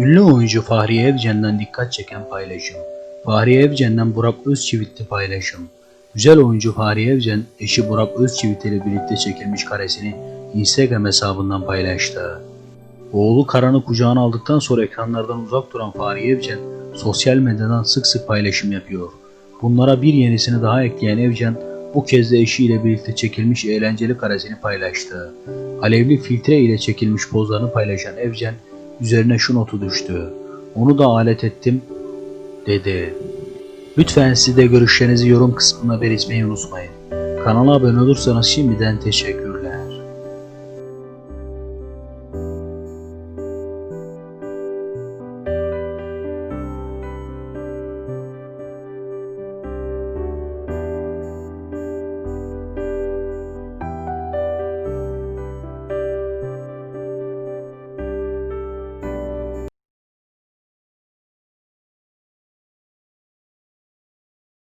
Ünlü oyuncu Fahriye Evcen'den dikkat çeken paylaşım. Fahriye Evcen'den Burak Özçivit'li paylaşım. Güzel oyuncu Fahriye Evcen, eşi Burak Özçivit ile birlikte çekilmiş karesini Instagram hesabından paylaştı. Oğlu Karan'ı kucağına aldıktan sonra ekranlardan uzak duran Fahriye Evcen, sosyal medyadan sık sık paylaşım yapıyor. Bunlara bir yenisini daha ekleyen Evcen, bu kez de eşiyle birlikte çekilmiş eğlenceli karesini paylaştı. Alevli filtre ile çekilmiş pozlarını paylaşan Evcen, üzerine şu notu düştü. Onu da alet ettim, dedi. Lütfen siz de görüşlerinizi yorum kısmına belirtmeyi unutmayın. Kanala abone olursanız şimdiden teşekkür